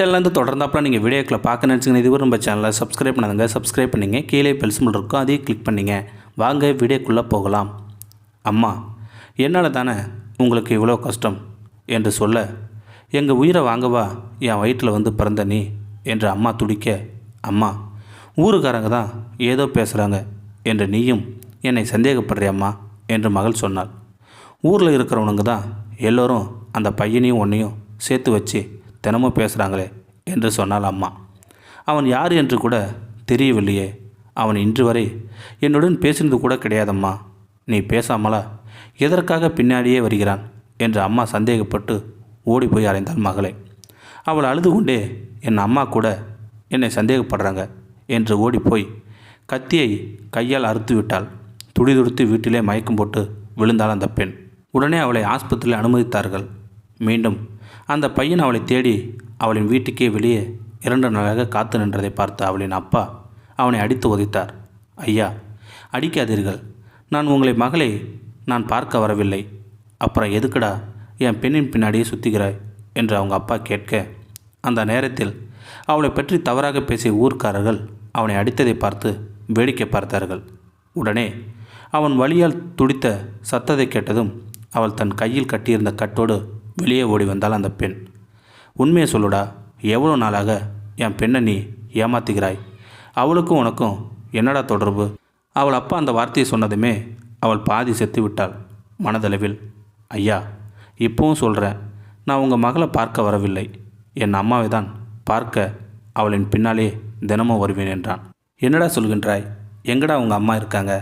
சேனல்லேருந்து தொடர்ந்தாப்பில் நீங்கள் வீடியோக்களை பார்க்க நினச்சிங்கன்னா இதுவரை நம்ம சேனலை சப்ஸ்கிரைப் பண்ணாதுங்க. சப்ஸ்கிரைப் பண்ணிங்க. கீழே பெல் சிம்பிள் இருக்கும். அதையும் கிளிக் பண்ணிங்க. வாங்க வீடியோக்குள்ளே போகலாம். அம்மா என்னால் தானே உங்களுக்கு இவ்வளோ கஷ்டம்? என்று சொல்ல எங்கள் உயிரை வாங்கவா? என் வயிற்றில் வந்து பிறந்த நீ? என்று அம்மா துடிக்க அம்மா ஊருக்காரங்க தான் ஏதோ பேசுகிறாங்க என்று நீயும் என்னை சந்தேகப்படுறியம்மா? என்று மகள் சொன்னாள். ஊரில் இருக்கிறவனுங்க தான் எல்லோரும் அந்த பையனையும் உன்னையும் சேர்த்து வச்சு தினமும் பேசுகிறாங்களே என்று சொன்னாள் அம்மா. அவன் யார் என்று கூட தெரியவில்லையே. அவன் இன்று வரை என்னுடன் பேசினது கூட கிடையாதம்மா. நீ பேசாமலா? எதற்காக பின்னாடியே வருகிறான்? என்று அம்மா சந்தேகப்பட்டு ஓடி போய் அலைந்தாள் மகளை. அவள் அழுது கொண்டே என் அம்மா கூட என்னை சந்தேகப்படுறாங்க என்று ஓடிப்போய் கத்தியை கையால் அறுத்து விட்டாள். துடிதுடித்து வீட்டிலே மயக்கம் போட்டு விழுந்தாள் அந்த பெண். உடனே அவளை ஆஸ்பத்திரியில் அனுமதித்தார்கள். மீண்டும் அந்த பையன் அவளை தேடி அவளின் வீட்டுக்கே வெளியே இரண்டு நாளாக காத்து நின்றதை பார்த்த அவளின் அப்பா அவனை அடித்து உதைத்தார். ஐயா அடிக்காதீர்கள். நான் உங்களை மகளை நான் பார்க்க வரவில்லை. அப்புறம் எதுக்குடா என் பெண்ணின் பின்னாடியே சுற்றுகிறாய் என்று அவங்க அப்பா கேட்க அந்த நேரத்தில் அவளை பற்றி தவறாக பேசிய ஊர்க்காரர்கள் அவனை அடித்ததை பார்த்து வேடிக்கை பார்த்தார்கள். உடனே அவன் வழியால் துடித்த சத்தத்தை கேட்டதும் அவள் தன் கையில் கட்டியிருந்த கட்டோடு வெளியே ஓடி வந்தாள் அந்த பெண். உண்மையை சொல்லுடா எவ்வளோ நாளாக என் பெண்ணை நீ ஏமாத்துகிறாய்? அவளுக்கும் உனக்கும் என்னடா தொடர்பு? அவள் அப்பா அந்த வார்த்தையை சொன்னதுமே அவள் பாதி செத்து விட்டாள் மனதளவில். ஐயா இப்பவும் சொல்கிறேன் நான் உங்கள் மகளை பார்க்க வரவில்லை. என் அம்மாவை தான் பார்க்க அவளின் பின்னாலே தினமும் வருவேன் என்றான். என்னடா சொல்கின்றாய்? எங்கடா உங்கள் அம்மா இருக்காங்க?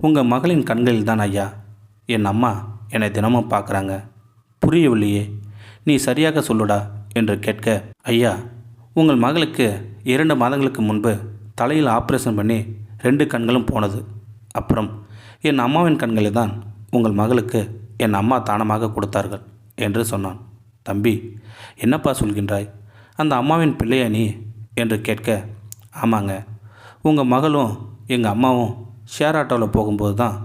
உங்கள் மகளின் கண்களில் தான் ஐயா என் அம்மா என்னை தினமும் பார்க்குறாங்க. புரியவில்லையே. நீ சரியாக சொல்லுடா என்று கேட்க ஐயா உங்கள் மகளுக்கு இரண்டு மாதங்களுக்கு முன்பு தலையில் ஆப்ரேஷன் பண்ணி ரெண்டு கண்களும் போனது. அப்புறம் என் அம்மாவின் கண்களை தான் உங்கள் மகளுக்கு என் அம்மா தானமாக கொடுத்தார்கள் என்று சொன்னான். தம்பி என்னப்பா சொல்கின்றாய்? அந்த அம்மாவின் பிள்ளையா நீ? என்று கேட்க ஆமாங்க உங்கள் மகளும் எங்கள் அம்மாவும் ஷேர் ஆட்டோவில் போகும்போது தான்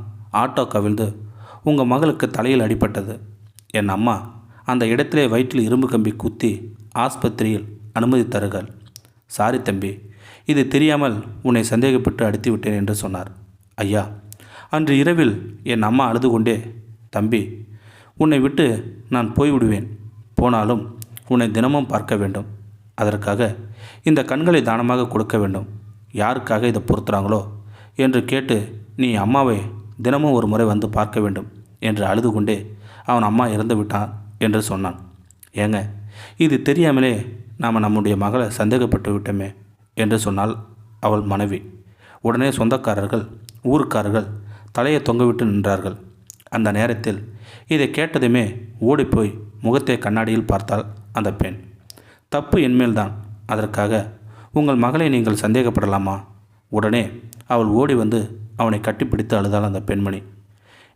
ஆட்டோ கவிழ்ந்து உங்கள் மகளுக்கு தலையில் அடிபட்டது. என் அம்மா அந்த இடத்திலே வயிற்றில் இரும்பு கம்பி குத்தி ஆஸ்பத்திரியில் அனுமதித்தார்கள் சாரி தம்பி இது தெரியாமல் உன்னை சந்தேகப்பட்டு அடித்து விட்டேன் என்று சொன்னார். ஐயா அன்று இரவில் என் அம்மா அழுது கொண்டே தம்பி உன்னை விட்டு நான் போய்விடுவேன். போனாலும் உன்னை தினமும் பார்க்க வேண்டும். அதற்காக இந்த கண்களை தானமாக கொடுக்க வேண்டும். யாருக்காக இதை பொறுத்துறாங்களோ? என்று கேட்டு நீ அம்மாவை தினமும் ஒரு முறை வந்து பார்க்க வேண்டும் என்று அழுது கொண்டே அவன் அம்மா இறந்து விட்டான் என்று சொன்னான். ஏங்க இது தெரியாமலே நாம் நம்முடைய மகளை சந்தேகப்பட்டு விட்டோமே என்று சொன்னாள் அவள் மனைவி. உடனே சொந்தக்காரர்கள் ஊருக்காரர்கள் தலையை தொங்கவிட்டு நின்றார்கள். அந்த நேரத்தில் இதை கேட்டதுமே ஓடிப்போய் முகத்தை கண்ணாடியில் பார்த்தாள் அந்த பெண். தப்பு என்மேல்தான் அதற்காக உங்கள் மகளை நீங்கள் சந்தேகப்படலாமா? உடனே அவள் ஓடி வந்து அவனை கட்டிப்பிடித்து அழுதாள் அந்த பெண்மணி.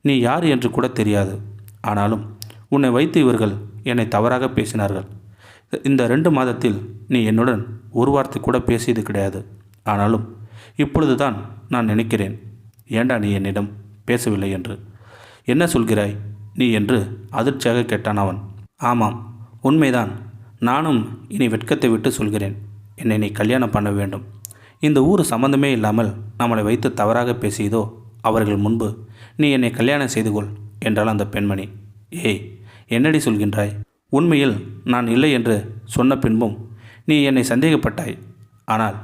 நீ யார் என்று கூட தெரியாது. ஆனாலும் உன்னை வைத்து இவர்கள் என்னை தவறாக பேசினார்கள். இந்த ரெண்டு மாதத்தில் நீ என்னுடன் ஒரு வார்த்தை கூட பேசியது கிடையாது. ஆனாலும் இப்பொழுது தான் நான் நினைக்கிறேன். ஏண்டா நீ என்னிடம் பேசவில்லை என்று? என்ன சொல்கிறாய்? நீ என்று அதிர்ச்சியாக கேட்டான் அவன். ஆமாம் உண்மைதான். நானும் இனி வெட்கத்தை விட்டு சொல்கிறேன். என்னை நீ கல்யாணம் பண்ண வேண்டும். இந்த ஊர் சம்பந்தமே இல்லாமல் நம்மளை வைத்து தவறாக பேசியதோ அவர்கள் முன்பு நீ என்னை கல்யாணம் செய்து கொள். என்றாள் அந்த பெண்மணி. ஏய் என்னடி சொல்கின்றாய்? உண்மையில் நான் இல்லை என்று சொன்ன பின்பும் நீ என்னை சந்தேகப்பட்டாய். ஆனால்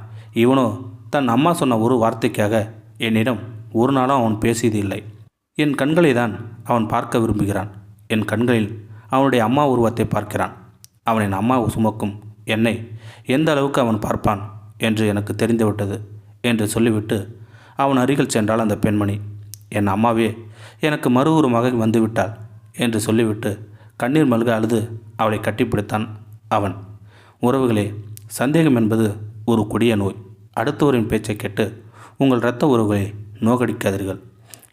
இவனோ தன் அம்மா சொன்ன ஒரு வார்த்தைக்காக என்னிடம் ஒரு நாளும் அவன் பேசியது இல்லை. என் கண்களை தான் அவன் பார்க்க விரும்புகிறான். என் கண்களில் அவனுடைய அம்மா உருவத்தை பார்க்கிறான். அவனின் அம்மா சுமக்கும் என்னை எந்த அளவுக்கு அவன் பார்ப்பான் என்று எனக்கு தெரிந்துவிட்டது என்று சொல்லிவிட்டு அவன் அருகில் சென்றாள் அந்த பெண்மணி. என் அம்மாவே எனக்கு மறு ஒரு மகன் வந்துவிட்டாள் என்று சொல்லிவிட்டு கண்ணீர் மல்க அழுது அவளை கட்டிப்பிடித்தான் அவன். உறவுகளே சந்தேகம் என்பது ஒரு கொடிய நோய். அடுத்தவரின் பேச்சை கேட்டு உங்கள் இரத்த உறவுகளை நோக்கடிக்காதீர்கள்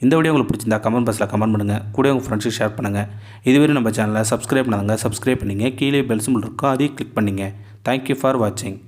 இந்த வீடியோ உங்களுக்கு பிடிச்சிருந்தா கமெண்ட் பாக்ஸில் கமெண்ட் பண்ணுங்கள் கூட உங்கள் ஃப்ரெண்ட்ஸுக்கு ஷேர் பண்ணுங்கள் இதுவரை நம்ம சேனலை சப்ஸ்கிரைப் பண்ணுங்கள் சப்ஸ்கிரைப் பண்ணிங்க. கீழே பெல் சிம்பிள் இருக்கோ அதையும் கிளிக் பண்ணிங்க. தேங்க்யூ ஃபார் வாட்சிங்